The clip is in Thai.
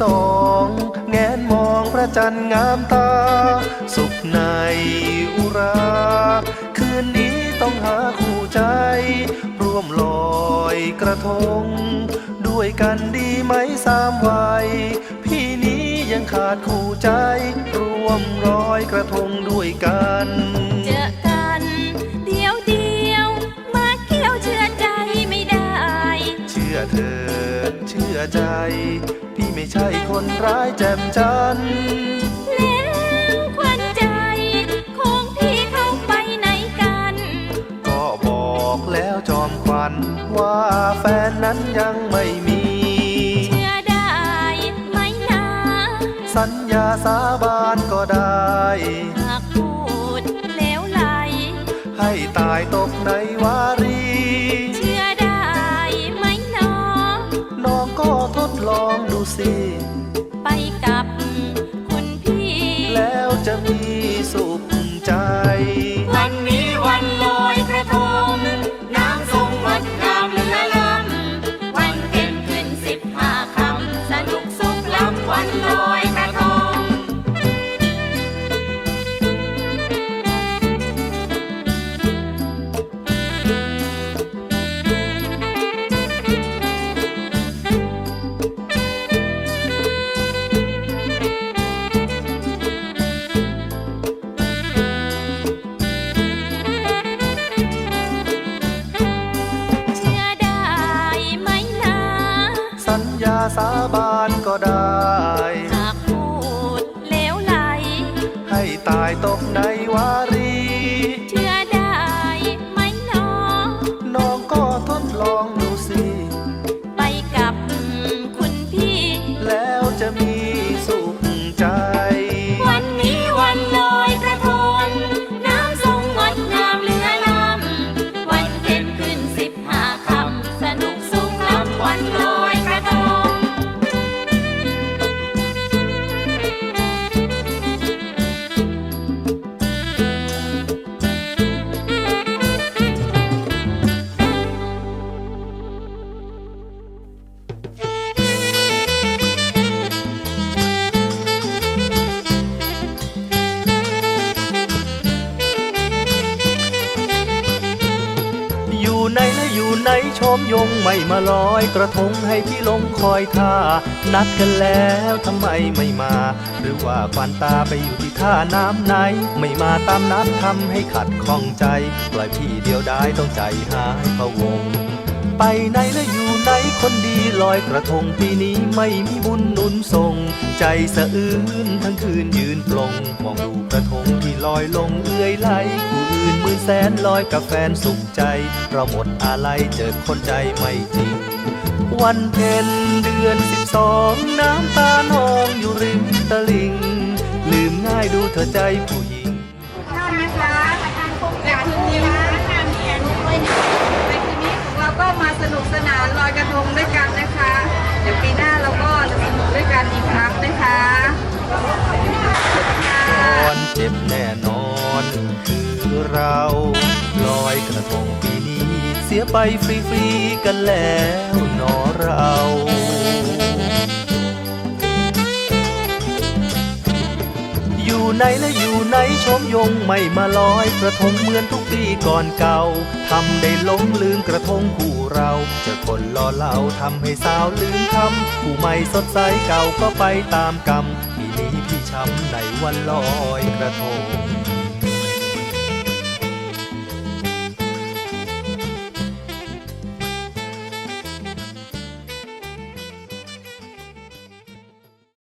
สองแงนมองพระจันทร์งามตา สุขในอุรา คืนนี้ต้องหาคู่ใจ ร่วมลอยกระทง ด้วยกันดีไหมสามวัย พี่นี้ยังขาดคู่ใจ ร่วมร้อยกระทงด้วยกันเจอกันเดียวเดียวมาเกี่ยวเชื่อใจไม่ได้ เชื่อเธอเชื่อใจพี่ไม่ ใช่คนร้ายแจ่มจันทร์แล้วควันใจของพี่เข้าไปไหนกัน ก็บอกแล้วจอมควัน ว่าแฟนนั้นยังไม่มี เชื่อได้ไหมนะ สัญญาสาบานก็ได้หากพูดแล้วไหลให้ตายตกในวารี องดูสิ ไปกับคุณพี่ แล้วจะมี ญ ไหนและอยู่ไหนชมยงไม่มาลอยกระทงให้พี่ลงคอยท่า นัดกันแล้วทำไมไม่มา หรือว่าควันตาไปอยู่ที่ท่าน้ำไหน ไม่มาตามนัดทำให้ขัดข้องใจ ปล่อยพี่เดียวได้ต้องใจหายพะวง ไปไหนและอยู่ไหนคนดีลอยกระทงปีนี้ไม่มีบุญนุนส่ง ใจสะอื้นทั้งคืนยืนปลงมองดูกระทงที่ลอยลงเอื้อยไหลผู้อื่นมือแสนลอยกับแฟนสุขใจ เราหมดอะไรเจอคนใจไม่จริง วันเพ็ญเดือนสิบสองน้ำตานองอยู่ริมตลิง ลืมง่ายดูเธอใจผู้หญิงท่านนะคะในคืนนี้ในคืนนี้ของเรา ก็มาสนุกสนานลอยกระทงด้วยกันนะคะ เดี๋ยวปีหน้าเราก็จะสนุกด้วยกันอีกครั้งนะคะนอนเจ็บแน่นอนคือเราลอยกระทงปีนี้ เสียไปฟรีๆกันแล้วหนอเรา อยู่ไหนและอยู่ไหนชมยงไม่มาลอยกระทงเหมือนทุกปีก่อนเก่าทำได้หลงลืมกระทงคู่เราเจะคนล่อเหลาทำให้สาวลืมคำผู้ใหม่สดใสเก่าก็ไปตามกรรมปีนี้พี่ช้ำในวันลอยกระทง